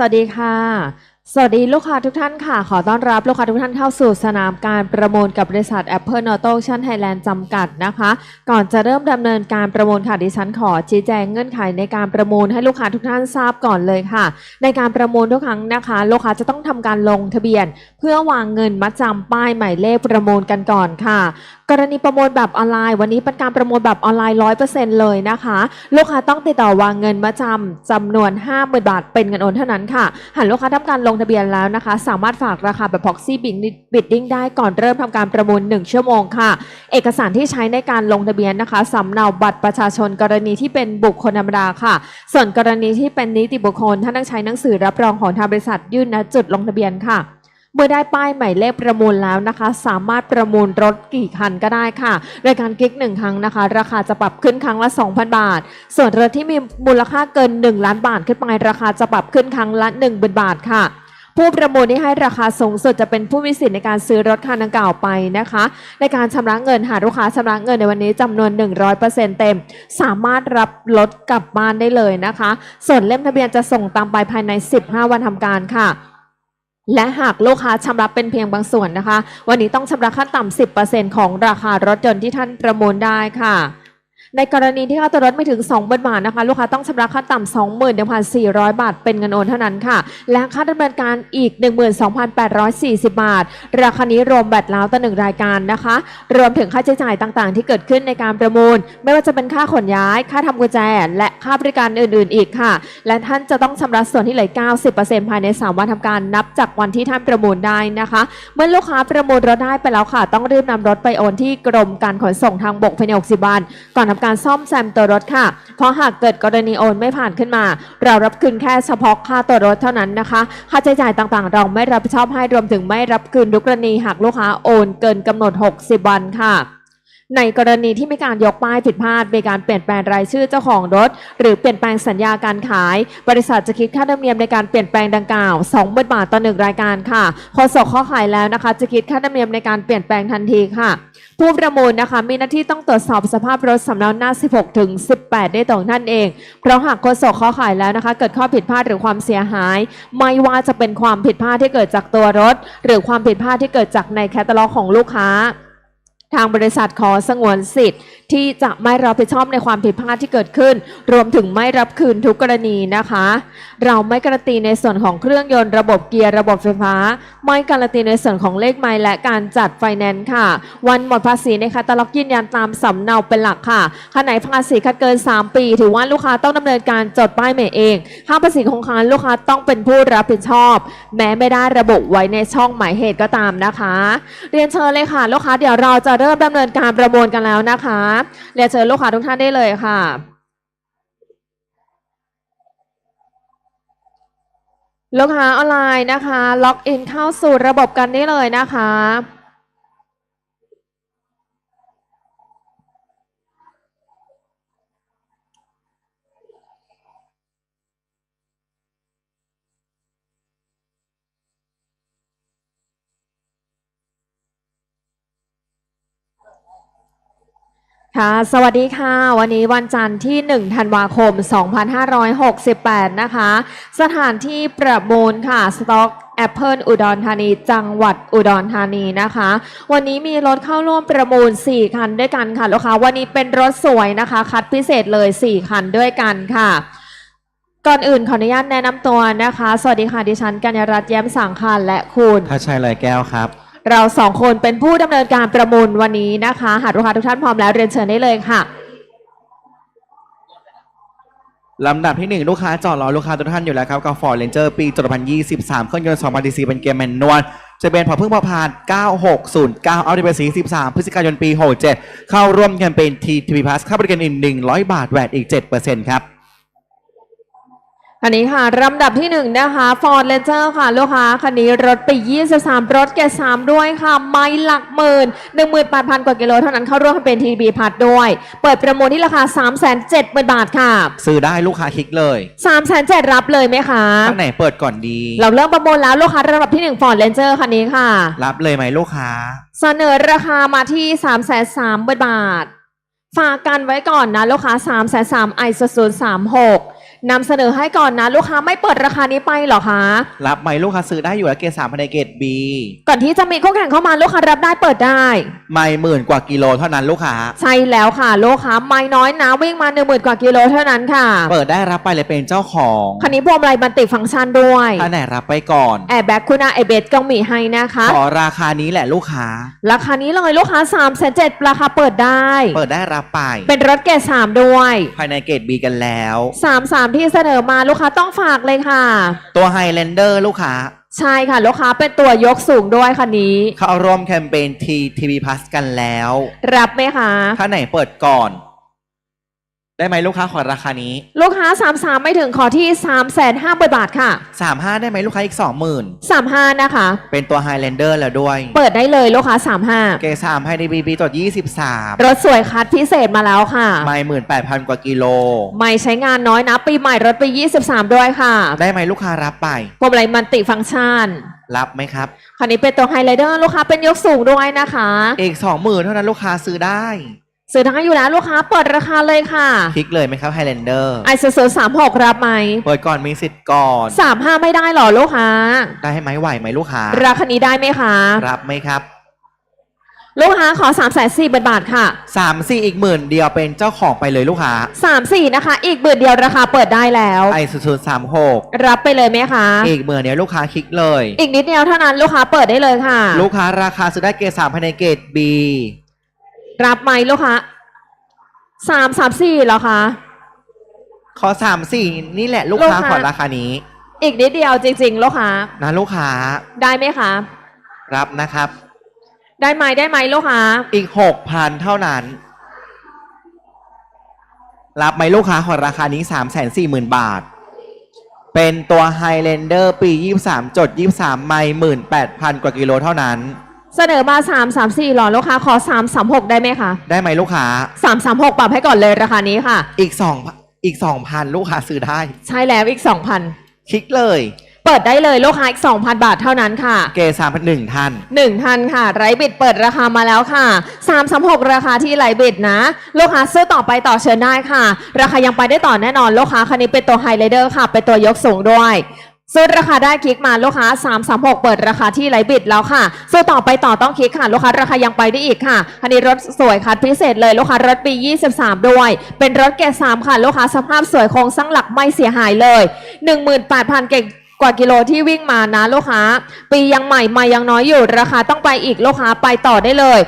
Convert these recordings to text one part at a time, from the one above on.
สวัสดีค่ะ สวัสดีลูกค้าทุกท่านค่ะ ขอต้อนรับลูกค้าทุกท่านเข้าสู่สนามการประมูลกับบริษัท Apple Auto Auction Thailand จำกัดนะคะ ก่อนจะเริ่มดำเนินการประมูลค่ะดิฉันขอชี้แจงเงื่อนไขในการประมูลให้ลูกค้าทุกท่านทราบก่อนเลยค่ะ ในการประมูลทุกครั้งนะคะ ลูกค้าจะต้องทำการลงทะเบียน เพื่อวางเงินมัดจำป้ายหมายเลขประมูลกันก่อนค่ะ กรณีประมูลแบบออนไลน์ วันนี้เป็นการประมูลแบบออนไลน์ร้อยเปอร์เซ็นต์เลยนะคะ ลูกค้าต้องติดต่อวางเงินมาจำจำนวน 5 0,000 บาท เป็นเงินโอนเท่านั้นค่ะหากลูกค้าทำการลงทะเบียนแล้วนะคะ สามารถฝากราคาแบบ proxy bidding ได้ก่อนเริ่มทำการประมูล 1 ชั่วโมงค่ะ เอกสารที่ใช้ในการลงทะเบียนนะคะสำเนาบัตรประชาชนกรณีที่เป็นบุคคลธรรมดาค่ะ ส่วนกรณีที่เป็นนิติบุคคลท่านต้องใช้หนังสือรับรองของทางบริษัทยื่นณจุดลงทะเบียนค่ะเมื่อได้ป้ายหมายเลขประมูลแล้วนะคะ สามารถประมูลรถกี่คันก็ได้ค่ะโดยการคลิกหนึ่งครั้งนะคะ ราคาจะปรับขึ้นครั้งละ 2,000 บาท ส่วนรถที่มีมูลค่าเกิน 1 ล้านบาทขึ้นไปราคาจะปรับขึ้นครั้งละ1,000บาทค่ะ ผู้ประมูลที่ให้ราคาสูงสุดจะเป็นผู้มีสิทธิ์ในการซื้อรถคันดังกล่าวไปนะคะ ในการชำระเงินหากลูกค้าชำระเงินในวันนี้จำนวน 100%เต็ม สามารถรับรถกลับบ้านได้เลยนะคะ ส่วนเล่มทะเบียนจะส่งตามไปภายใน 15 วันทำการค่ะและหากลูกค้าชำระเป็นเพียงบางส่วนนะคะ วันนี้ต้องชำระขั้นต่ำ 10%ของราคารถยนต์ที่ท่านประมูลได้ค่ะ ในกรณีที่ค่าตัวรถไม่ถึง2,000บาทนะคะ ลูกค้าต้องชำระค่าต่ำ21,400 บาท เป็นเงินโอนเท่านั้นค่ะ และค่าดำเนินการอีก 12,840 บาท ราคานี้รวมแบตแล้วต่อหนึ่งรายการนะคะ รวมถึงค่าใช้จ่ายต่างๆ ที่เกิดขึ้นในการประมูล ไม่ว่าจะเป็นค่าขนย้าย ค่าทำกุญแจ และค่าบริการอื่น ๆ อีกค่ะ และท่านจะต้องชำระส่วนที่เหลือ90%ภายใน 3 วันทำการนับจากวันที่ท่านประมูลได้นะคะ เมื่อลูกค้าประมูลรถได้ไปแล้วค่ะ ต้องรีบนำรถไปโอนที่กรมการขนส่งทางบกภายใน60วันก่อนทำการซ่อมแซมตัวรถค่ะ เพราะหากเกิดกรณีโอนไม่ผ่านขึ้นมา เรารับคืนแค่เฉพาะค่าตัวรถเท่านั้นนะคะ ค่าใช้จ่ายต่างๆ เราไม่รับผิดชอบให้รวมถึงไม่รับคืนทุกกรณีหากลูกค้าโอนเกินกำหนด 60 วันค่ะในกรณีที่มีการยกป้ายผิดพลาดมีการเปลี่ยนแปลงรายชื่อเจ้าของรถ หรือเปลี่ยนแปลงสัญญาการขาย บริษัทจะคิดค่าธรรมเนียมในการเปลี่ยนแปลงดังกล่าว2บาทต่อหนึ่งรายการค่ะพอสกข้อขายแล้วนะคะ จะคิดค่าธรรมเนียมในการเปลี่ยนแปลงทันทีค่ะ ผู้ประมูลนะคะ มีหน้าที่ต้องตรวจสอบสภาพรถสำเนาหน้า 16 ถึง 18 ได้ตรงท่านเอง เพราะหากโฆษกข้อขายแล้วนะคะ เกิดข้อผิดพลาดหรือความเสียหาย ไม่ว่าจะเป็นความผิดพลาดที่เกิดจากตัวรถ หรือความผิดพลาดที่เกิดจากในแคตตาล็อกของลูกค้า ทางบริษัทขอสงวนสิทธิ์ ที่จะไม่รับผิดชอบในความผิดพลาดที่เกิดขึ้น รวมถึงไม่รับคืนทุกกรณีนะคะ เราไม่การันตีในส่วนของเครื่องยนต์ระบบเกียร์ระบบไฟฟ้า ไม่การันตีในส่วนของเลขไมล์และการจัดไฟแนนซ์ค่ะ วันหมดภาษีในคาตาล็อกยืนยันตามสำเนาเป็นหลักค่ะค่าไหนภาษีคัดเกิน 3 ปี ถือว่าลูกค้าต้องดำเนินการจดป้ายใหม่เองค่าภาษีของค้าลูกค้าต้องเป็นผู้รับผิดชอบ แม้ไม่ได้ระบุไว้ในช่องหมายเหตุก็ตามนะคะ เรียนเชิญเลยค่ะ ลูกค้าเดี๋ยวเราจะเริ่มดำเนินการประมูลกันแล้วนะคะเรียนเชิญลูกค้าทุกท่านได้เลยค่ะ ลูกค้าออนไลน์นะคะ ล็อกอินเข้าสู่ระบบกันได้เลยนะคะ ค่ะ สวัสดีค่ะ วันนี้วันจันทร์ที่ 1 ธันวาคม 2568 นะคะ สถานที่ประมูลค่ะ สต็อกแอปเปิลอุดรธานีจังหวัดอุดรธานีนะคะ วันนี้มีรถเข้าร่วมประมูล 4 คันด้วยกันค่ะลูกค้าวันนี้เป็นรถสวยนะคะ คัดพิเศษเลย 4 คันด้วยกันค่ะ ก่อนอื่นขออนุญาตแนะนำตัวนะคะ สวัสดีค่ะดิฉันกัญญารัตน์แย้มสังคารและคุณ ถ้าช่เลยแก้วครับ เราสองคนเป็นผู้ดำเนินการประมูลวันนี้นะคะ หากลูกค้าทุกท่านพร้อมแล้วเรียนเชิญได้เลยค่ะลำดับที่หนึ่งลูกค้าจอดรอลูกค้าทุกท่านอยู่แล้วครับกับ Ford Ranger ปี2023เครื่องยนต์2 0 0 c เป็นเกียร์แมนนวลจะเป็นพอเพิ่งพอผ่าน 9609 เอาดิเบสี13 พฤศจิกายนปี 67 เข้าร่วมแคมเปญ TTP Plus ค่าบริการอีก 100 บาทแวดอีก 7%ครับ อันนี้ค่ะลำดับที่หนึ่งนะคะ Ford Ranger ค่ะ ลูกค้าคันนี้รถไป23 รถแกสามด้วยค่ะ ไม่หลักหมื่น18,000 กว่ากิโลเท่านั้นเข้าร่วมเป็น TB พัดด้วย เปิดประมูลที่ราคา 370,000 บาทค่ะ ซื้อได้ลูกค้าคลิกเลย 370,000รับเลยไหมคะข้างไหนเปิดก่อนดี เราเริ่มประมูลแล้วลูกค้าลำดับที่1 Ford Ranger คันนี้ค่ะ รับเลยไหมลูกค้า เสนอราคามาที่ 3 3 0 0 0 0บาท ฝากกันไว้ก่อนนะลูกค้า 3 3 0 0 0 i 0 3 6 นำเสนอให้ก่อนนะ ลูกค้าไม่เปิดราคานี้ไปเหรอคะรับไหมลูกค้าซื้อได้อยู่แล้วเกรดสามภายในเกรด B ก่อนที่จะมีคู่แข่งเข้ามาลูกค้ารับได้เปิดได้ ไม่หมื่นกว่ากิโลเท่านั้นลูกค้า ใช่แล้วค่ะ ลูกค้าไม่น้อยนะวิ่งมาหนึ่งหมื่นกว่ากิโลเท่านั้นค่ะ เปิดได้รับไปเลยเป็นเจ้าของคันนี้พวงมาลัยบันติฟังก์ชันด้วยท่านไหนรับไปก่อนแอร์แบ็กคุณอาเอเบสก็มีให้นะคะขอราคานี้แหละลูกค้า ราคานี้เลยลูกค้า3ามแสนเจ็ดราคาเปิดได้ เปิดได้รับไป เป็นรถเกรดสามด้วย ภายในเกรด B กันแล้วสามสามที่เสนอมาลูกค้าต้องฝากเลยค่ะ ตัว Highlander ลูกค้า ใช่ค่ะ ลูกค้าเป็นตัวยกสูงด้วยคันนี้ เข้าร่วมแคมเปญ TTV Plus กันแล้ว รับไหมคะ ถ้าไหนเปิดก่อน ได้ไหมลูกค้าขอราคานี้ ลูกค้าสามสามไม่ถึงขอที่สามแสนห้าบาทค่ะ 35 ได้ไหมลูกค้าอีก 20,000สามห้านะคะ เป็นตัว Highlander แล้วด้วย เปิดได้เลยลูกค้าสามห้าเกรด3ภายใน BB ตัว23 รถสวยคัดพิเศษมาแล้วค่ะ ไม่หมื่นแปดพันกว่ากิโล ไม่ใช้งานน้อยนะ ปีใหม่รถไป 23 ด้วยค่ะ ได้ไหมลูกค้ารับไปพวงมาลัยมันติฟังก์ชัน รับไหมครับคันนี้เป็นตัวไฮไลเดอร์ลูกค้าเป็นยกสูงด้วยนะคะ อีก 20,000 เท่านั้นลูกค้าซื้อได้ ซื้อทั้งอยู่แล้วลูกค้าเปิดราคาเลยค่ะคลิกเลยไหมครับ Highlander ไอซ์ซูสามหกรับไหมเปิดก่อนมีสิทธิ์ก่อนสามห้าไม่ได้หรอลูกค้า ได้ไหมไหวไหมลูกค้า ราคานี้ได้ไหมคะ รับไหมครับ ลูกค้าขอ3ามแสนสี่บาทค่ะ3 4อีกหมื่นเดียวเป็นเจ้าของไปเลยลูกค้าสามสี่นะคะ อีกเบือนเดียวราคาเปิดได้แล้วไอซูซูสามหกรับไปเลยไหมคะ อีกหมื่นเดียวลูกค้าคลิกเลย อีกนิดเดียวเท่านั้นลูกค้าเปิดได้เลยค่ะ ลูกค้าราคาซื้อได้เกรดสามภายในเกรด B รับไหมลูกค้าสามสามสี่เหรอคะ ขอสามสี่นี่แหละลูกค้าลูกค้า ขอราคานี้ อีกนิดเดียวจริงๆลูกค้านะลูกค้าได้ไหมคะ รับนะครับ ได้ไหมได้ไหมลูกค้าอีกหกพันเท่านั้น รับไหมลูกค้าขอราคานี้สามแสนสี่หมื่นบาท เป็นตัว Highlander ปียี่สามจดยี่สามไม่หมื่นแปดพันกว่ากิโลเท่านั้น เสนอมา3ามสามสี่หรอลูกค้าขอ3ามสามหกได้ไหมคะ ได้ไหมลูกค้าสามสามหกปรับให้ก่อนเลยราคานี้ค่ะ อีกสองอีกสองพันลูกค้าซื้อได้ ใช่แล้วอีก 2,000 คลิกเลย เปิดได้เลยลูกค้าอีก 2,000 บาทเท่านั้นค่ะ เกสามพันหนึ่งท่าน1ท่านค่ะ ไรบิดเปิดราคามาแล้วค่ะ 3 3 6 ราคาที่ไรบิดนะ ลูกค้าซื้อต่อไปต่อเชิญได้ค่ะ ราคายังไปได้ต่อแน่นอนลูกค้าคันนี้เป็นตัวไฮไลเดอร์ค่ะ เป็นตัวยกสูงด้วย ซื้อราคาได้คลิกมาลูกค้า 336 เปิดราคาที่ไลบิดแล้วค่ะซื้อต่อไปต่อต้องคลิกค่ะลูกค้าราคายังไปได้อีกค่ะคันนี้รถสวยคัดพิเศษเลยลูกค้ารถปี 23 ด้วย เป็นรถเกรด3ค่ะลูกค้าสภาพสวยโครงสร้างหลักไม่เสียหายเลย 18,000เก่ง กว่ากิโลที่วิ่งมานะลูกค้า ปียังใหม่ไม่ยังน้อยอยู่ราคาต้องไปอีกลูกค้าไปต่อได้เลย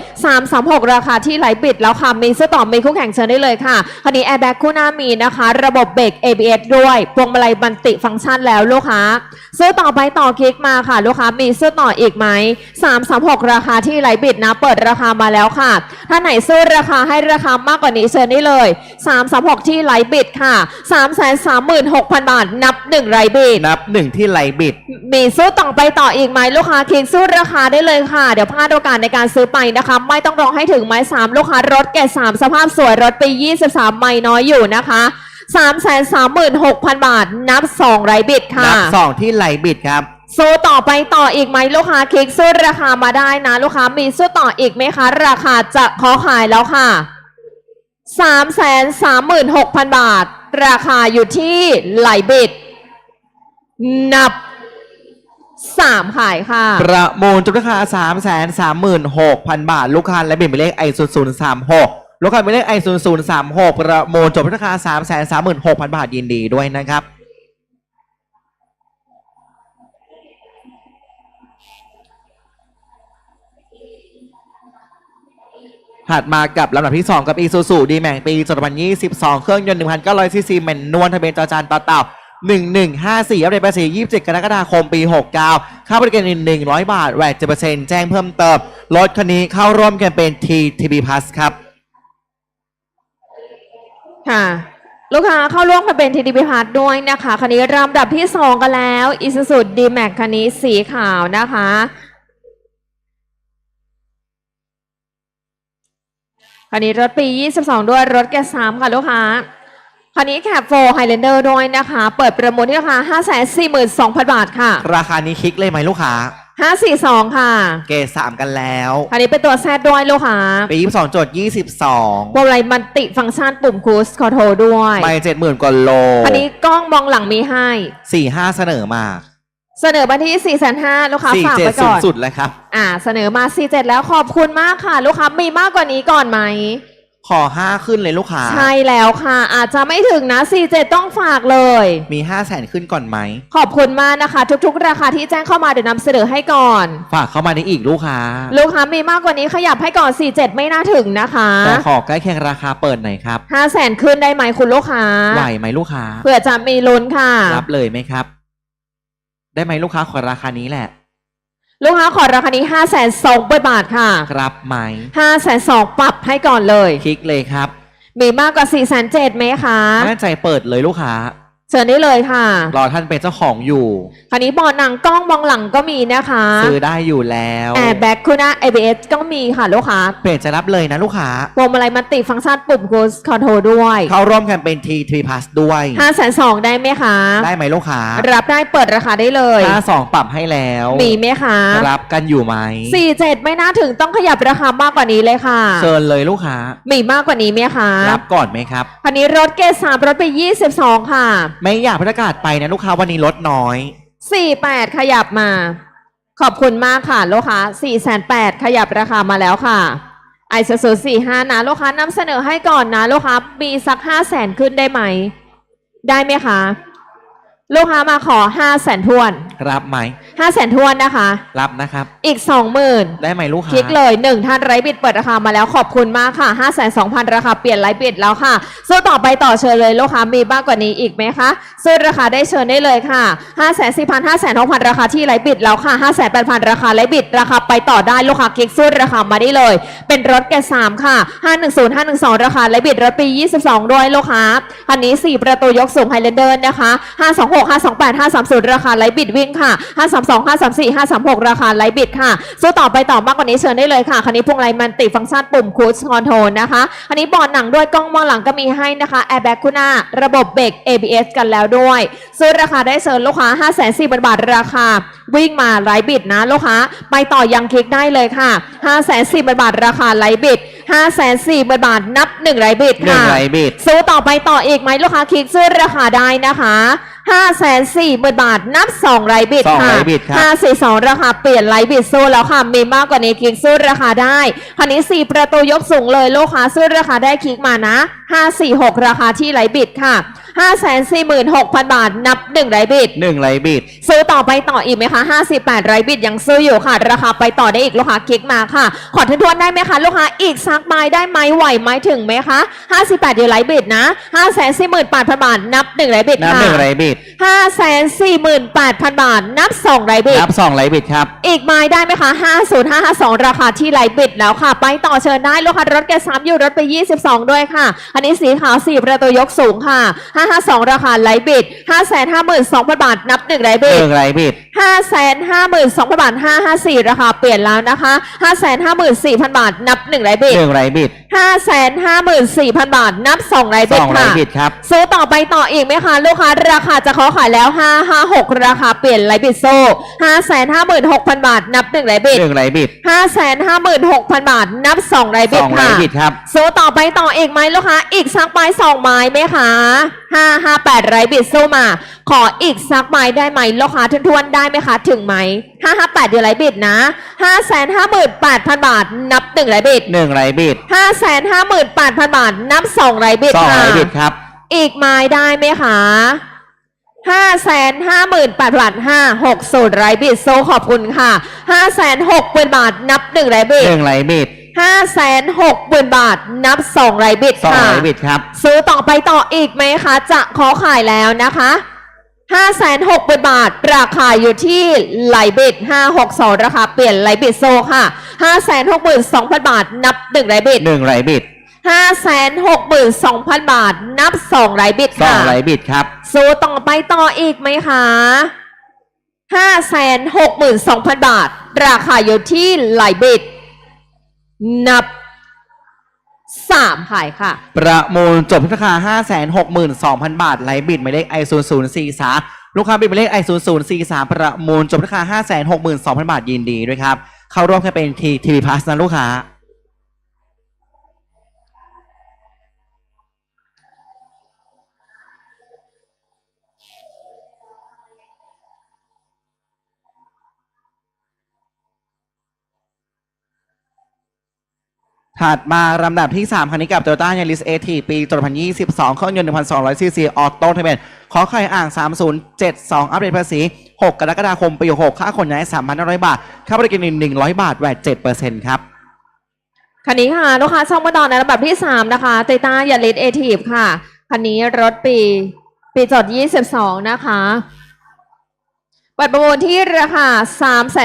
336 ราคาที่ไหลบิดแล้วค่ะ มีซื้อต่อมีคู่แข่งเชิญได้เลยค่ะคันนี้แอร์แบ็กคู่หน้ามีนะคะ ระบบเบรก ABS ด้วยพวงมาลัยบันติฟังก์ชันแล้วลูกค้าซื้อต่อไปต่อคลิกมาค่ะ ลูกค้ามีซื้อต่ออีกไหม336 ราคาที่ไหลบิดนะ เปิดราคามาแล้วค่ะ ถ้าไหนซื้อราคาให้ราคามากกว่านี้เชิญได้เลย 336 ที่ไหลบิดค่ะ 336,000 บาท นับ1ไหลบิดนับหนึ่งที่ไลบิดมีซื้อต่อไปต่ออีกไหมลูกค้าคลิกซื้อราคาได้เลยค่ะ เดี๋ยวพลาดโอกาสในการซื้อไปนะคะ ไม่ต้องรอให้ถึงไม้สามลูกค้ารถเกรดสามสภาพสวยรถปี23ไม่น้อยอยู่นะคะ3 3 6 0 0 0บาท นับ2ไรบิดค่ะนับสองที่ไลบิดครับซื้อต่อไปต่ออีกไหมลูกค้าคลิกซื้อราคามาได้นะ ลูกค้ามีซื้อต่ออีกไหมคะ ราคาจะขอขายแล้วค่ะ3 3 6 0 0 0บาท ราคาอยู่ที่ไหลบิด นับสามขายค่ะ ประมูลจุดราคาสามแสนสามหมื่นหกพันบาท ลูกค้าและเบนหมายเลขไอศูนย์ศูนย์สามหกลูกค้าหมายเลขไอศูนย์ศูนย์สามหกประมูลจบราคาสามแสนสามหมื่นหกพันบาทยินดีด้วยนะครับถัดมากับลำดับที่ 2 กับอีซูซูดีแมงปีสองพันยี่สิบสองเครื่องยนต์หนึ่งพันเก้าร้อยซีซีแมนนวลทะเบียนจอจานตาตับ 1154อัปเดตภาษี27 กรกฎาคม ปี 69 ค่าบริการ100 บาท แวด7%แจ้งเพิ่มเติม รถคันนี้เข้าร่วมแคมเปญ TTB Plus ครับ ค่ะ ลูกค้าเข้าร่วมกันเป็นทีดีพิพัฒน์ด้วยนะคะ คันนี้ลำดับที่ 2 กันแล้ว i s u z u D-Max คันนี้สีขาวนะคะ คันนี้รถปี 22 ด้วย รถแก๊สามค่ะ ลูกค้า คันนี้แคปโฟไฮเลนเดอร์ด้วยนะคะ เปิดประมูลที่ราคา 542,000 บาทค่ะ ราคานี้คลิกเลยไหมลูกค้าห้าสี่สองค่ะ เกรดสามกันแล้วอันนี้เป็นตัวแซดด้วยลูกค้าปียี่สิบสองจดยี่สิบสองวงไรมันติฟังก์ชันปุ่มคูสขอโทรด้วยไม่เจ็ดหมื่นกว่าโลอันนี้กล้องมองหลังมีให้ สี่ห้าเสนอมาเสนอมาที่4ี่แสนห้าลูกค้าสี่ฝากเจ็ดไว้สูก่งอนสุดเลยครับ อ่า เสนอมา4ีเจ็ดแล้วขอบคุณมากค่ะ ลูกค้ามีมากกว่านี้ก่อนไหม ขอห้าขึ้นเลยลูกค้า ใช่แล้วค่ะ อาจจะไม่ถึงนะ4ีเจ็ดต้องฝากเลย มีห้าแสนขึ้นก่อนไหม ขอบคุณมากนะคะ ทุกๆ ราคาที่แจ้งเข้ามาเดี๋ยวนำเสนอให้ก่อน ฝากเข้ามาได้อีกลูกค้า ลูกค้ามีมากกว่านี้ขยับให้ก่อน 47 ไม่น่าถึงนะคะแต่ขอใกล้เคียงราคาเปิดหน่อยครับ5 0 0แสนขึ้นได้ไหมคุณลูกค้าไหวไหมลูกค้าเผื่อจะมีลุ้นค่ะ รับเลยไหมครับ ได้ไหมลูกค้าขอราคานี้แหละ ลูกค้าขอราคานี้5 2 0 0 0บาทค่ะครับไหม5 2 0 0 0ปรับให้ก่อนเลย คลิกเลยครับ มีมากกว่า4 7 0 0 0ไหมคะแน่ใจเปิดเลยลูกค้า เชิญได้เลยค่ะ รอท่านเป็นเจ้าของอยู่คันนี้บอร์ดหนังกล้องมองหลังก็มีนะคะซื้อได้อยู่แล้วแอร์แบ็กคุณะ ABS ก็มีค่ะลูกค้าเพจจะรับเลยนะลูกค้าพวงมาลัยมันติฟังก์ชันปุ่ม Cruise Control ด้วยเข้าร่วมแคมเปญ T3 Plus ด้วย5 2 0 0 0ได้ไหมคะ ได้ไหมลูกค้ารับได้เปิดราคาได้เลยค่าสองปรับให้แล้วมีไหมคะรับกันอยู่ไหม47 ไม่น่าถึงต้องขยับราคามากกว่านี้เลยค่ะเชิญเลยลูกค้ามีมากกว่านี้ไหมคะรับก่อนไหมครับคันนี้รถเกสามรถไป 22 ค่ะไม่อยากประกาศไปนะลูกค้าวันนี้ลดน้อย48ขยับมา ขอบคุณมากค่ะลูกค้า4,800ขยับราคามาแล้วค่ะไอซ์สูสี่ห้านะลูกค้านำเสนอให้ก่อนนะลูกค้ามีสัก5 0 0แสนขึ้นได้ไหม ได้ไหมคะ ลูกค้ามาขอ5 0 0แสนทวน รับไหม5 0 0แสนทวนนะคะ รับนะครับ อีก20,000ได้ไหมลูกค้าคลิกเลยหนึ่งท่านไร้บิดเปิดราคามาแล้วขอบคุณมากค่ะ5 2 0 0 0ราคาเปลี่ยนไร้บิดแล้วค่ะสู้ต่อไปต่อเชิญเลยลูกค้ามีมากกว่านี้อีกไหมคะซื้อราคาได้เชิญได้เลยค่ะ5 4 0 0 0 5 6 0 0 0ราคาที่ไร้บิดแล้วค่ะ5 8 0 0 0ราคาไร้บิดราคาไปต่อได้ลูกค้าคลิกสู้ราคามาได้เลย เป็นรถแกสามค่ะ510 512ราคาไร้บิดรถปี22ด้วยลูกค้าอันนี้4ประตูยกสูงไฮเลนเดอร์นะคะ526 528 530ราคาไร้บิดวิ่งค่ะ532 534 536 ราคาไร้บิดค่ะสู้ต่อไปต่อมากกว่านี้เชิญได้เลยค่ะ คันนี้พวงไลมันติฟังก์ชันปุ่มคูสคอนโทรลนะคะอันนี้บอร์ดหนังด้วยกล้องมองหลังก็มีให้นะคะแอร์แบ็กคู่หน้า ระบบเบรก ABS กันแล้วด้วย ซื้อราคาได้เชิญลูกค้า 5 4 0 0 0 0บาทราคา วิ่งมาไร้บิดนะลูกค้า ไปต่อยังคลิกได้เลยค่ะ 5 4 0 0 0 0บาทราคาไร้บิด5 4 0 0 0 0บาทนับ1ไร้บิดหนึ่งค่ะไรบิดซื้อต่อไปต่ออีกไหมลูกค้าคลิกซื้อราคาได้นะคะ 5 4 0 0 0 0บาทนับ2ไรบิดสองค่ะไรบิดครับ5 4 2ราคาเปลี่ยนไรบิดสู้แล้วค่ะ มีมากกว่านี้คลิกซื้อราคาได้คันนี้4ประตูยกสูงเลยลูกค้าซื้อราคาได้คลิกมานะ 5 4 6 ราคาที่ไรบิดค่ะ 5 4 6 0 0 0 บาท นับ 1ไรบิด หนึ่งไรบิด ซื้อต่อไปต่ออีกไหมคะ 58 ไรบิดยังซื้ออยู่ค่ะ ราคาไปต่อได้อีกลูกค้าคลิกมาค่ะ ขอทวนๆได้ไหมคะ ลูกค้าอีกซักไม้ได้ไหมไหวไหมถึงไหมคะ 58อยู่ไรบิดนะ 5 4 8 0 0 0 บาท นับ 1ไรบิดนับค่ะ หนึ่งไรบิด5 4 8 0 0 0 บาท นับ 2ไรบิด นับสองไรบิดครับ อีกไม้ได้ไหมคะ 50552 ราคาที่ไลฟ์บิดแล้วค่ะ ไปต่อเชิญได้ลูกค้ารถแกซ้ำอยู่รถไป 22 ด้วยค่ะ อันนี้สีขาว4ประตูยกสูงค่ะ552ราคาไลฟ์บิด552,000บาทนับ1ไลฟ์บิหดนึ่งไรบิด552,000บาท554ราคาเปลี่ยนแล้วนะคะ554,000บาทนับ1ไลฟ์บิดหนึ่งไรบิด554,000บาทนับ2ไลฟ์สบิดองไรค่ะบิดครับซื้อต่อไปต่ออีกไหมคะลูกค้าราคาจะขอขายแล้ว556ราคาเปลี่ยนไลฟ์บิดโซ่556,000บาทนับ1ไลฟ์บิดหนึ่งไรบิด556,000บาทนับ2ไรบิสดองไรค่ะบิดครับสู้ต่อไปต่ออีกไหมลูกค้าอีกสักไม้สองไม้ไหมคะ558ไรบิดสู้มา ขออีกสักไม้ได้ไหมลูกค้าทวนๆได้ไหมคะ ถึงไหม558เดือนไรบิดนะ558,000บาท นับ1ไรบิดหนึ่งไรบิด558,000บาท นับ2ไรบิดสองค่ะไรบิดครับ อีกไม้ได้ไหมคะห้าแสนห้าหมื่นแปดพันห้าหกศูนย์ไรบิดโซขอบคุณค่ะห้าแสนหกหมื่นบาทนับหนึ่งไรบิดหนึ่งไรบิด ห้าแสนหกหมื่นบาทนับสองไรบิดสองค่ะไรบิดครับ ซื้อต่อไปต่ออีกไหมคะ จะขอขายแล้วนะคะห้าแสนหกหมื่นบาท ราคาอยู่ที่ไหลบิดห้าหกสองราคาเปลี่ยนไหลบิดโซค่ะห้าแสนหกหมื่นสองพันบาท นับหนึ่งไรบิดหนึ่งไรบิดห้าแสนหกหมื่นสองพันบาท นับสองไรบิดสองค่ะไรบิดครับ สู้ต่อไปต่ออีกไหมคะห้าแสนหกหมื่นสองพันบาท ราคาอยู่ที่ไหลบิด นับสามขายค่ะ ประมูลจบที่ราคา 5 6 2 0 0 0 บาทไหลบิดหมายเลขไอศูนย์ศูนย์สี่สาลูกค้าบิดหมายเลขไอศูนย์ศูนย์สี่สามประมูลจบราคาห้าแสนหกหมื่นสองพันบาทยินดีด้วยครับ เข้าร่วมแคมเปญทีทีวีพาสนะลูกค้า ถัดมาลำดับที่ 3 คันนี้กับ Toyota Yaris AT ปี2022 เครื่องยนต์ 1,200 ซีซีออโต้ทะเบียนขอไข่อ่าง 3072 อัปเดตภาษี 6 กรกฎาคมปี66ค่าขนย้าย 3,500 บาท ค่าบริการ100 บาท แวด7%ครับคันนี้ค่ะ ลูกค้าช่องมาดอนในลำดับที่ 3 นะคะเตต้ายาริสเอทีฟค่ะ คันนี้รถปีปีจด 22 นะคะเปิดประมูลที่ราคา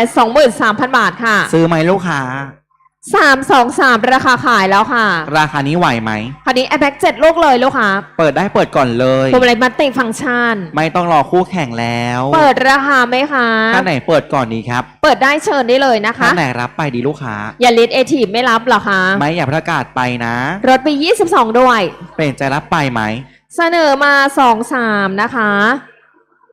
323,000 บาทค่ะ ซื้อไหมลูกค้า 323ราคาขายแล้วค่ะราคานี้ไหวไหม คันนี้ iPad 7ลูกเลยลูกค้าเปิดได้เปิดก่อนเลยปุ่มอะไรมัตติฟังก์ชัน ไม่ต้องรอคู่แข่งแล้วเปิดราคาไหมคะ ท่านไหนเปิดก่อนดีครับเปิดได้เชิญได้เลยนะคะท่านไหนรับไปดีลูกค้า อย่าลิดเอทีไม่รับเหรอคะ ไม่อย่าประกาศไปนะ รถปี 22 ด้วย เป็นใจรับไปไหม เสนอมาสองสามนะคะ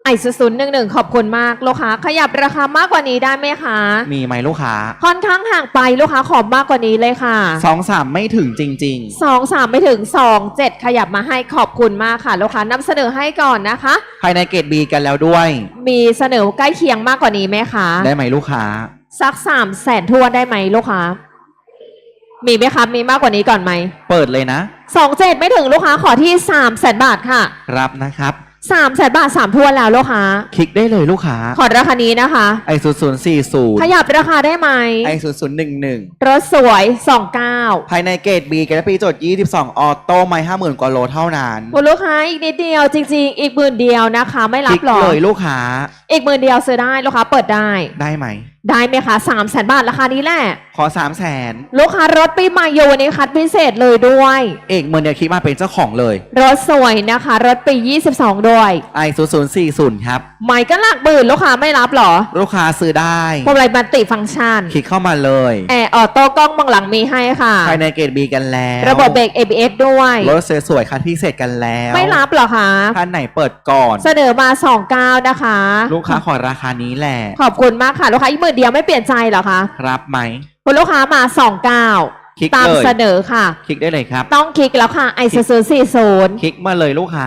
ไอซ์ศูนย์หนึ่งหนึ่งขอบคุณมากลูกค้า ขยับราคามากกว่านี้ได้ไหมคะ มีไหมลูกค้า ค่อนข้างห่างไปลูกค้าขอบมากกว่านี้เลยค่ะสองสามไม่ถึงจริงๆสองสามไม่ถึงสองเจ็ดขยับมาให้ขอบคุณมากค่ะลูกค้านำเสนอให้ก่อนนะคะภายในเกรดบีกันแล้วด้วย มีเสนอใกล้เคียงมากกว่านี้ไหมคะ ได้ไหมลูกค้า สักสามแสนทั่วนได้ไหมลูกค้า มีไหมคะมีมากกว่านี้ก่อนไหมเปิดเลยนะ สองเจ็ดไม่ถึงลูกค้าขอที่สามแสนบาทค่ะ รับนะครับ สามแสนบาทสามทั่วนแล้วลูกค้า คลิกได้เลยลูกค้าขอราคานี้นะคะ ไอศูนย์ศูนย์สี่ศูนย์ขยับราคาได้ไหมไอศูนย์ศูนย์หนึ่งหนึ่งรถสวย29ภายในเกรดบีกันปีจดยี่สิบสองออโต้ไม่ห้าหมื่นกว่าโลเท่านั้นคุณลูกค้าอีกนิดเดียวจริง ๆ อีกหมื่นเดียวนะคะ ไม่ครับลิกหรอเลยลูกค้า อีกหมื่นเดียวซื้อได้ลูกค้าเปิดได้ได้ไหม ได้ไหมคะ3 0 0แสนบาทราคานี้แหละ ขอสามแสนลูกค้ารถปีใหม่อยู่วันนี้คัดพิเศษเลยด้วย เอกเมืองเนี่ยคลิกมาเป็นเจ้าของเลย รถสวยนะคะ รถปี 22 ด้วยไอศูนย์ศูนย์สี่ศูนย์ครับใหม่ก็หลักหมื่นลูกค้าไม่รับหรอลูกค้าซื้อได้พวงมาลัยมัลติฟังก์ชันคลิกเข้ามาเลยแอร์ออโต้กล้องมองหลังมีให้ค่ะภายในเกรดบีกันแล้ว ระบบเบรก ABS ด้วยรถสวยๆคันพิเศษกันแล้ว ไม่รับหรอคะท่านไหนเปิดก่อน เสนอมา29นะคะ ลูกค้าขอราคานี้แหละขอบคุณมากค่ะลูกค้าอีกหมื่นเดียวไม่เปลี่ยนใจเหรอคะรับไหมคุณลูกค้ามา29คลิกตามเลยเสนอค่ะ คลิกได้เลยครับ ต้องคลิกแล้วค่ะไอซ์ศูนย์สี่ศูนย์คลิกมาเลยลูกค้า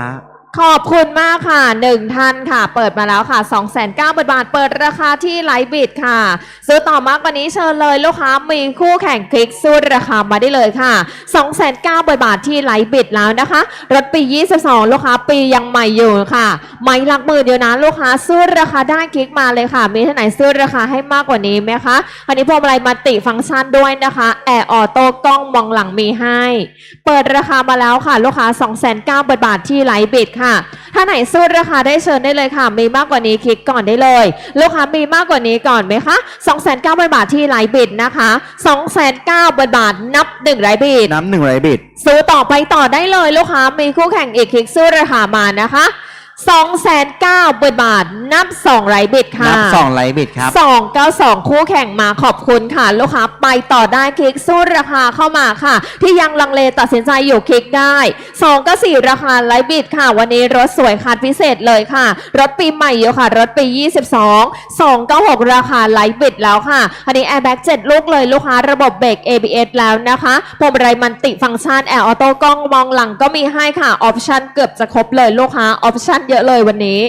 ขอบคุณมากค่ะหนึ่งท่านค่ะ เปิดมาแล้วค่ะ2 9 0 0 0 0บาท เปิดราคาที่ไลฟ์บิดค่ะ ซื้อต่อมากกว่านี้เชิญเลยลูกค้ามีคู่แข่งคลิกสู้ราคามาได้เลยค่ะ2 9 0 0 0บาทที่ไลฟ์บิดแล้วนะคะ รถปี 22 ลูกค้าปียังใหม่อยู่ค่ะไม่หลักหมื่นเดียวนะลูกค้าสู้ราคาได้คลิกมาเลยค่ะ มีท่าไหนซื้อราคาให้มากกว่านี้ไหมคะอันนี้พวงมาลัยมัลติฟังก์ชันด้วยนะคะแอร์ออโต้กล้องมองหลังมีให้ เปิดราคามาแล้วค่ะ ลูกค้า2 9 0 0 0บาทที่ไลฟ์บิดค่ะถ้าไหนสู้ราคาได้เชิญได้เลยค่ะ มีมากกว่านี้คลิกก่อนได้เลย ลูกค้ามีมากกว่านี้ก่อนไหมคะ2 9 0 0 0บาทที่ไลฟ์บิดนะคะ2 9 0 0 0บาทนับ1ไลฟ์บิดน้ำหนึ่งไรบิดซื้อต่อไปต่อได้เลยลูกค้ามีคู่แข่งอีกคลิกสู้ราคามานะคะ 2 9 0 0 0บาท นับ2ไลฟ์บิดค่ะนับสองไรบิดครับสองเก้าสองคู่แข่งมาขอบคุณค่ะ ลูกค้าไปต่อได้คลิกสู้ราคาเข้ามาค่ะ ที่ยังลังเลตัดสินใจอยู่คลิกได้สองก็สี่ราคาไลฟ์บิดค่ะ วันนี้รถสวยคัดพิเศษเลยค่ะ รถปีใหม่อยู่ค่ะ รถปี22 296ราคาไลฟ์บิดแล้วค่ะ อันนี้แอร์แบ็ก7ลูกเลยลูกค้าระบบเบรก ABS แล้วนะคะพวงมาลัยมันติฟังก์ชันแอร์ออโต้กล้องมองหลังก็มีให้ค่ะออปชันเกือบจะครบเลยลูกค้าออปชันเยอะเลยวันนี้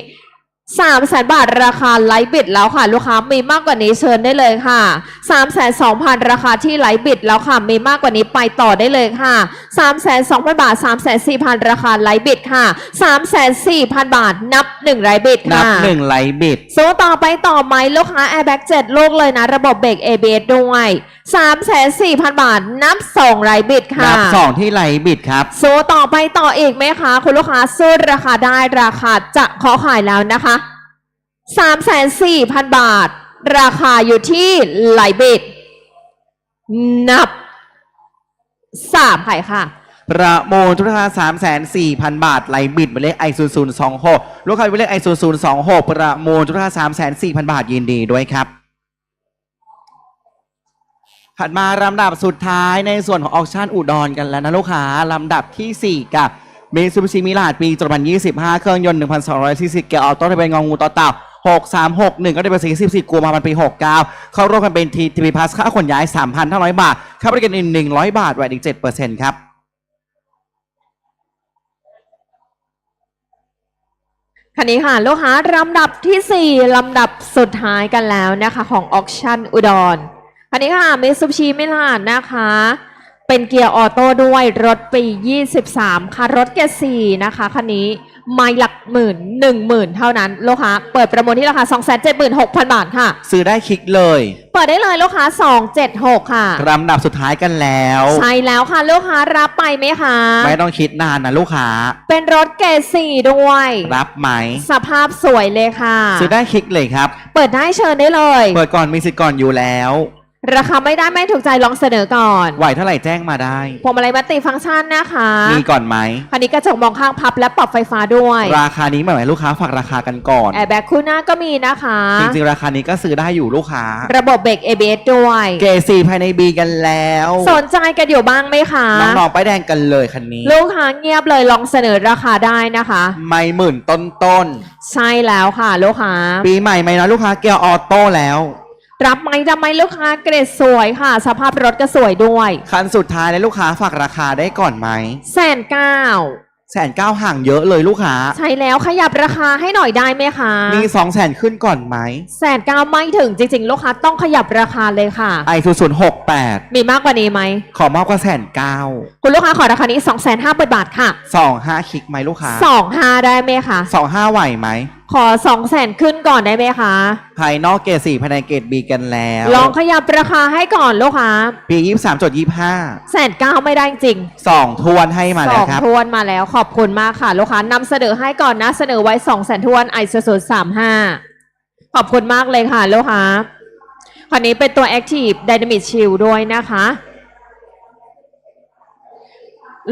สามแสนบาทราคาไลฟ์บิดแล้วค่ะ ลูกค้ามีมากกว่านี้เชิญได้เลยค่ะสามแสนสองพันราคาที่ไลฟ์บิดแล้วค่ะ มีมากกว่านี้ไปต่อได้เลยค่ะสามแสนสองพันบาทสามแสนสี่พันราคาไลฟ์บิดค่ะสามแสนสี่พันบาทนับหนึ่งไลฟ์บิดนัค่ะบหนึ่งไรบิด สู้ต่อไปต่อไหมลูกค้า Airbag 7ลูกเลยนะ ระบบเบรก ABS ด้วย 3 4 0 0 0บาท นับ2ไรบิดค่ะนับสองที่ไรบิดครับสู้ต่อไปต่ออีกไหมคะ คุณลูกค้าสู้ราคาได้ราคาจะขอขายแล้วนะคะ3 4 0 0 0บาท ราคาอยู่ที่ไหลบิด นับ3ขายค่ะ ประมูลทุกราคาสามแสนสี่พันบาทไรบิดหมายเลขไอศูนย์ศูนย์สองหกลูกค้าหมายเลขไอศูนย์ศูนย์สองหกประมูลทุกราคาสามแสนสี่พันบาทยินดีด้วยครับ ถัดมาลำดับสุดท้ายในส่วนของออกชั่นอุดรกันแล้วนะลูกค้าลำดับที่ 4 กับมีซูบิชิมิลาดปี2025 เครื่องยนต์ 1,200ซีเกียร์ออโต้ทะเบียนงองูต่อเต่า6361 ก็ได้เป็นสี14กุมภาพันธ์ปี 69 เข้าร่วมกันเป็นทีทีพีพัสค่าขนย้าย 3,500 บาทค่าบริการอีก100 บาทแวดอีก7%ครับคันนี้ค่ะลูกค้าลำดับที่ 4 ลำดับสุดท้ายกันแล้วนะคะ ของออ c ชั่นอุดร คันนี้ค่ะมิซูบิชิมิลานนะคะ เป็นเกียร์ออโต้ด้วยรถปี 23 ค่ะ รถเกียร์4นะคะ คันนี้ไม่หลักหมื่นหนึ่งหมื่นเท่านั้นลูกค้าเปิดประมูลที่ราคา 276,000 บาทค่ะ ซื้อได้คลิกเลย เปิดได้เลยลูกค้า 276 ค่ะลำดับสุดท้ายกันแล้ว ใช่แล้วค่ะ ลูกค้ารับไปไหมคะ ไม่ต้องคิดนานนะลูกค้า เป็นรถเกรด4ด้วย รับไหม สภาพสวยเลยค่ะ ซื้อได้คลิกเลยครับ เปิดได้เชิญได้เลย เปิดก่อนมีสิทธิ์ก่อนอยู่แล้ว ราคาไม่ได้ไม่ถูกใจลองเสนอก่อนไหวเท่าไหร่แจ้งมาได้พวงมาลัยมัตติฟังก์ชันนะคะมีก่อนไหมคันนี้กระจกมองข้างพับและปรับไฟฟ้าด้วย ราคานี้ไม่ไหวลูกค้าฝากราคากันก่อนแอร์แบ็กคู่หน้าก็มีนะคะ จริงๆ ราคานี้ก็ซื้อได้อยู่ลูกค้า ระบบเบรก ABS ด้วย เกรดสี่ภายในบีกันแล้ว สนใจกันอยู่บ้างไหมคะน้องๆไปายแดงกันเลยคันนี้ ลูกค้าเงียบเลยลองเสนอราคาได้นะคะ ไม่หมื่นต้นต้นใช่แล้วค่ะลูกค้าๆปีใหม่ไหมนะลูกค้าเกียร์ออโต้แล้ว รับไหมรับไหมลูกค้าเกรดสวยค่ะ สภาพรถก็สวยด้วยคันสุดท้ายเลยลูกค้าฝากราคาได้ก่อนไหมแสนเก้าแสนเก้าห่างเยอะเลยลูกค้า ใช่แล้วขยับราคาให้หน่อยได้ไหมคะมีสองแสนขึ้นก่อนไหมแสนเก้าไม่ถึงจริง ๆ ลูกค้าต้องขยับราคาเลยค่ะไอศูนย์ศูนย์หกแปดมีมากกว่านี้ไหมขอมากกว่าแสนเก้าคุณลูกค้าขอราคานี้2 5 0 0 0 0บาทค่ะสองห้าคลิกไหมลูกค้า2 5ได้ไหมคะสองห้าไหวไหม ขอ2 0 0 0 0 0ขึ้นก่อนได้ไหมคะ ภายนอกเกรดสี่ภายในเกรดบีกันแล้วลองขยับราคาให้ก่อนลูกค้าปียี่สามจดยี่ห้าแสนเก้าไม่ได้จริงสองทวนให้มาสแล้วองครับ ทวนมาแล้วขอบคุณมากค่ะ ลูกค้านำเสนอให้ก่อนนะ เสนอไว้2 0 0 0 0 0ทวนไอซ์ศูนย์สามห้าขอบคุณมากเลยค่ะ ลูกค้าคันนี้เป็นตัว Active Dynamic Shield ด้วยนะคะ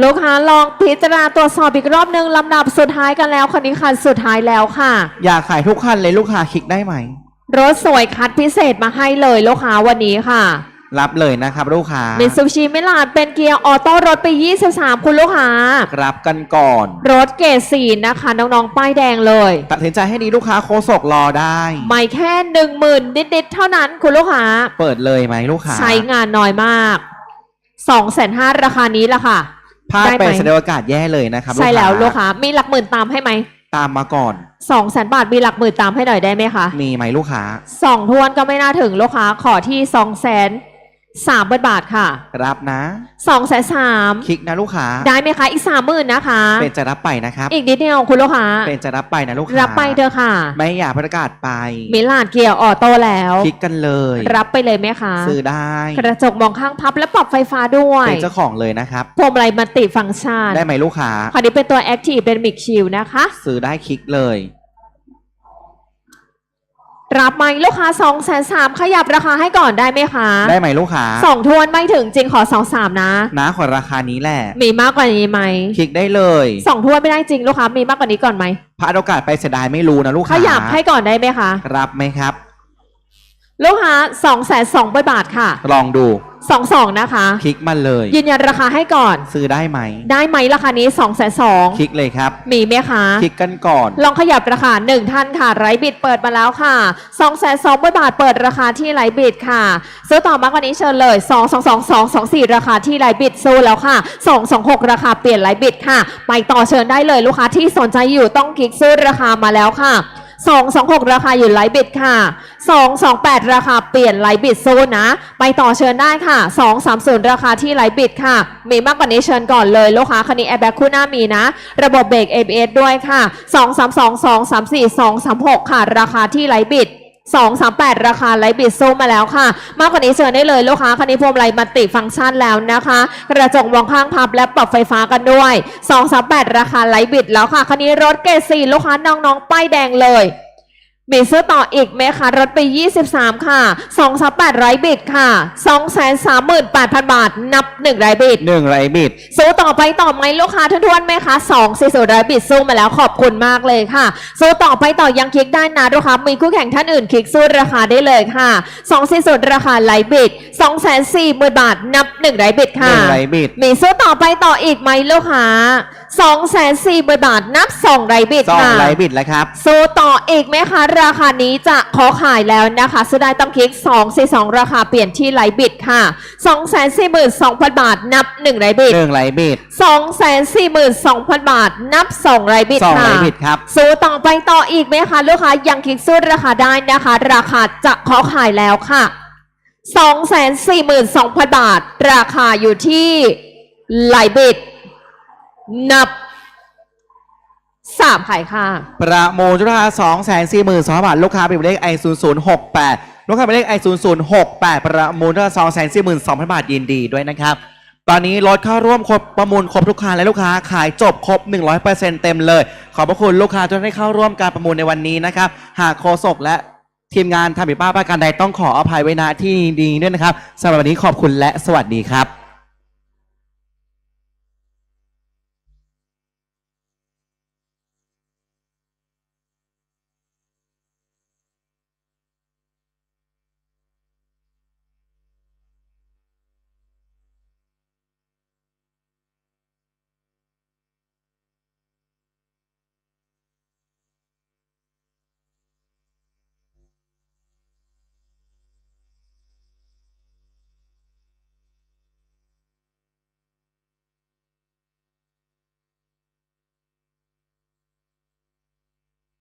ลูกค้าลองพิจารณาตรวจสอบอีกรอบหนึ่งลำดับสุดท้ายกันแล้วคันนี้คันสุดท้ายแล้วค่ะ อยากขายทุกคันเลยลูกค้าคลิกได้ไหม รถสวยคัดพิเศษมาให้เลยลูกค้าวันนี้ค่ะรับเลยนะครับลูกค้ามิซูชิมิลานเป็นเกียร์ออโต้รถไป 23 คุณลูกค้ารับกันก่อน รถเกรดสีนะคะ น้องๆ ป้ายแดงเลย ตัดสินใจให้ดีลูกค้าโคศกรอได้ ไม่แค่หนึ่งหมื่นนิดๆ เท่านั้นคุณลูกค้า เปิดเลยไหมลูกค้า ใช้งานน้อยมาก2องแสนห้าราคานี้ละค่ะ พลาดได้ไหมไปแสดงอากาศแย่เลยนะครับใช่แล้วลูกค้ามีหลักหมื่นตามให้ไหมตามมาก่อน สองแสนบาทมีหลักหมื่นตามให้หน่อยได้ไหมคะมีไหมลูกค้า สองทวนก็ไม่น่าถึงลูกค้าขอที่สองแสน สามบาทค่ะ รับนะสองแสนสามคลิกนะลูกค้า ได้ไหมคะอีกสามหมื่นนะคะ เป็นจะรับไปนะครับ อีกนิดเดียวคุณลูกค้า เป็นจะรับไปนะลูกค้า รับไปเถอะค่ะ ไม่อยากประกาศไป มิลานเกียร์ออโต้แล้ว คลิกกันเลย รับไปเลยไหมคะ ซื้อได้ กระจกมองข้างพับและปรับไฟฟ้าด้วยเป็นเจ้าของเลยนะครับพวงมาลัยมัลติฟังก์ชัน ได้ไหมลูกค้าคันนี้เป็นตัว Active เป็น Mix Shield นะคะ ซื้อได้คลิกเลย รับไหมลูกค้า2องแสนสามขยับราคาให้ก่อนได้ไหมคะได้ไหมลูกค้าสองทวนไม่ถึงจริงขอสองสามนะ นะขอราคานี้แหละ มีมากกว่านี้ไหมคลิกได้เลยสองทวนไม่ได้จริงลูกค้ามีมากกว่านี้ก่อนไหมพลาดโอกาสไปเสียดายไม่รู้นะลูกขค้ายับให้ก่อนได้ไหมคะ รับไหมครับ ลูกค้าสองแสนสองบาทค่ะลองดูสองสองนะคะ คลิกมาเลย ยืนยันราคาให้ก่อน ซื้อได้ไหม ได้ไหมราคานี้สองแสนสองคลิกเลยครับ มีไหมคะ คลิกกันก่อน ลองขยับราคาหนึ่งท่านค่ะ ไรบิดเปิดมาแล้วค่ะ2องแสนสองบาทเปิดราคาที่ไรบิดค่ะ ซื้อต่อมากกว่านี้เชิญเลย 2 2 2 2 2 4 ราคาที่ไรบิดสู้แล้วค่ะ 2 2 6 ราคาเปลี่ยนไรบิดค่ะ ไปต่อเชิญได้เลยลูกค้าที่สนใจอยู่ต้องคลิกซื้อราคามาแล้วค่ะ 2 2 6 ราคาอยู่ไลฟ์บิดค่ะ 2 2 8 ราคาเปลี่ยนไลฟ์บิดโซนนะ ไปต่อเชิญได้ค่ะ 2 3 0 ราคาที่ไลฟ์บิดค่ะ มีมากกว่านี้เชิญก่อนเลยลูกค้าคันนี้แอร์แบ็กคู่หน้ามีนะ ระบบเบรก ABS ด้วยค่ะ 2 3 2 2 3 4 2 3 6 ค่ะ ราคาที่ไลฟ์บิด 2 3 8 ราคาไลท์บิดโซมาแล้วค่ะ มากกว่านี้เชิญได้เลยลูกค้าคันนี้พวงมาลัยมัลติฟังก์ชันแล้วนะคะ กระจกมองข้างพับและปรับไฟฟ้ากันด้วย 2 3 8 ราคาไลท์บิดแล้วค่ะคันนี้รถเกรดสี่ลูกค้าน้องๆป้ายแดงเลย มีซื้อต่ออีกไหมคะรถไป 23 ค่ะ2 3 8 0 0บิตค่ะ 2 3 8 0 0 0 บาท นับ1ไรบิตหนึ่งไรบิดสู้ต่อไปต่อไหมลูกค้าทุกท่านไหมคะ2 4 0 0บิตสู้มาแล้วขอบคุณมากเลยค่ะ สู้ต่อไปต่อยังคลิกได้นะลูกค้ามีคู่แข่งท่านอื่นคลิกสู้ราคาได้เลยค่ะ 2 4 0ราคาไลบิต2 4 0 0 0 0 บาท นับ1ไรบิตหค่ะนึ่งไรบิดมีซื้อต่อไปต่ออีกไหมลูกค้า2 4 0 0 0 0บาท นับ2ไรบิตสองค่ะไรบิดแล้วครับสู้ ต่ออีกไหมคะ ราคานี้จะขอขายแล้วนะคะซื้อได้ต้องคลิก2 4 2 ราคาเปลี่ยนที่ไลฟ์บิดค่ะ 2 4 2 0 0 0 บาท นับ 1 ไลฟ์บิดหนึ่งไรบิด 2 4 2 0 0 0 บาท นับ 2 ไลฟ์บิดสองค่ะไรบิดครับ สู้ต่อไปต่ออีกไหมคะ ลูกค้ายังคลิกสู้ราคาได้นะคะ ราคาจะขอขายแล้วค่ะ 2 4 2 0 0 0 บาท ราคาอยู่ที่ไลฟ์บิดนับ สามขายค่ะประมูลราคาสองแสนสี่หมื่นสองบาท ลูกค้าเป็นเลขไอศูนย์ศูนย์หกแปดลูกค้าเป็นเลขไอศูนย์ศูนย์หกแปดประมูลราคาสองแสนสี่หมื่นสองพันบาทยินดีด้วยนะครับ ตอนนี้รถเข้าร่วมครบประมูลครบทุกคันและลูกค้าขายจบครบ 100%เต็มเลย ขอบพระคุณลูกค้าที่ได้เข้าร่วมการประมูลในวันนี้นะครับ หากโคศกและทีมงานทำผิดพลาดประการใดต้องขออภัยไว้ณที่นี้ด้วยนะครับสำหรับวันนี้ขอบคุณและสวัสดีครับ